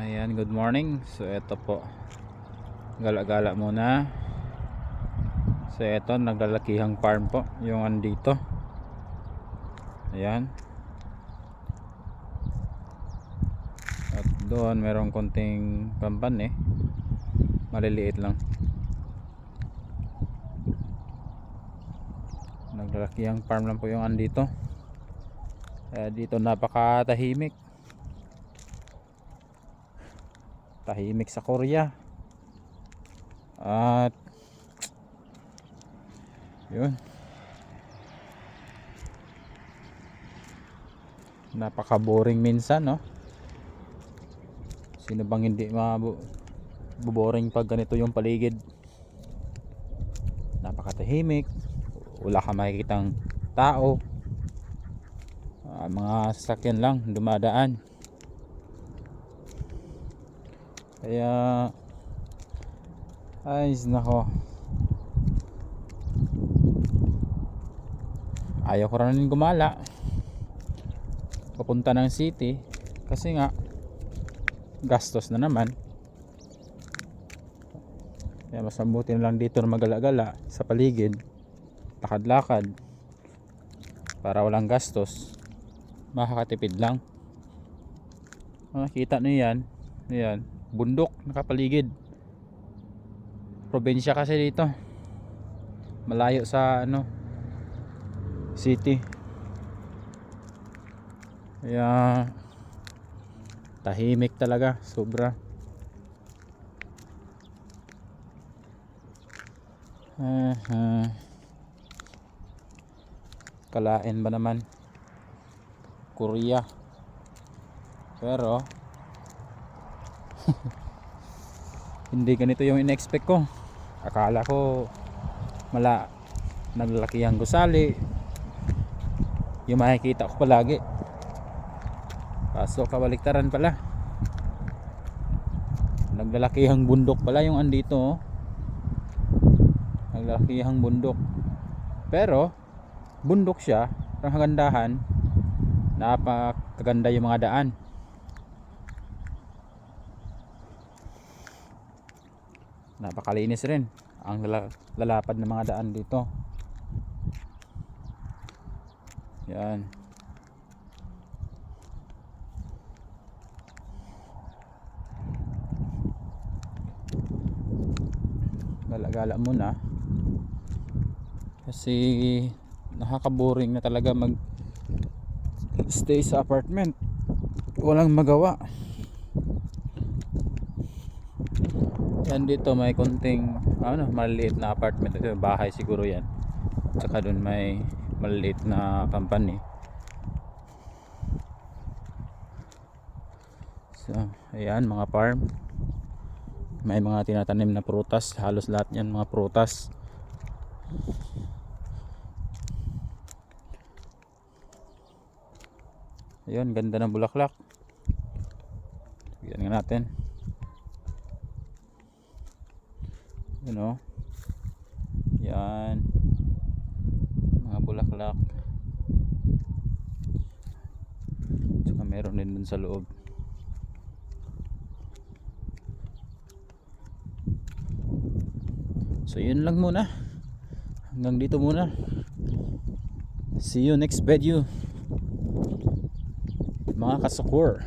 Ayan, good morning. So ito po. Gala-gala muna. So ito, naglalakihang farm po. Yung andito. Ayan. At doon, merong konting pampan eh. Maliliit lang. Naglalakihang farm lang po yung andito. Kaya dito napakatahimik. Tahimik sa Korea. At yun. Napaka boring minsan no? Sino bang hindi maboboring pag ganito yung paligid? Napakatahimik. Wala ka makikitang tao. Ah, mga sasakyan lang dumadaan kaya ay nako ayaw ko rin gumala. Papunta ng city. Kasi nga gastos na naman. Kaya mas mabuti na lang dito na magala-gala sa paligid. Lakad-lakad para walang gastos. Makakatipid lang. Makikita nyo yan. Yan bundok nakapaligid. Probinsya kasi dito. Malayo sa ano city. Kaya tahimik talaga sobra. Uh, kalain ba naman? Korea. Pero hindi ganito yung in-expect ko. Akala ko mala naglalaki ang gusali. Yung makikita ko palagi. Kaso kabaliktaran pala. Naglalaki ang bundok pala yung andito oh. naglalaki ang bundok. Pero bundok siya. Ang kagandahan napakaganda yung mga daan napakalinis rin. Ang lala- lalapad ng mga daan dito. Yan. Gala-gala muna. Kasi nakakaboring na talaga mag stay sa apartment. Walang magawa yan dito may konting ano maliliit na apartment. Ito bahay siguro yan. Tsaka dun may maliliit na company. So ayan mga farm. May mga tinatanim na prutas. Halos lahat yan mga prutas. Ayun ganda ng bulaklak. Yan nga natin yun o yan. Mga bulaklak. Tsaka meron din dun sa loob. So yun lang muna. Hanggang dito muna. See you next video. Mga kasukur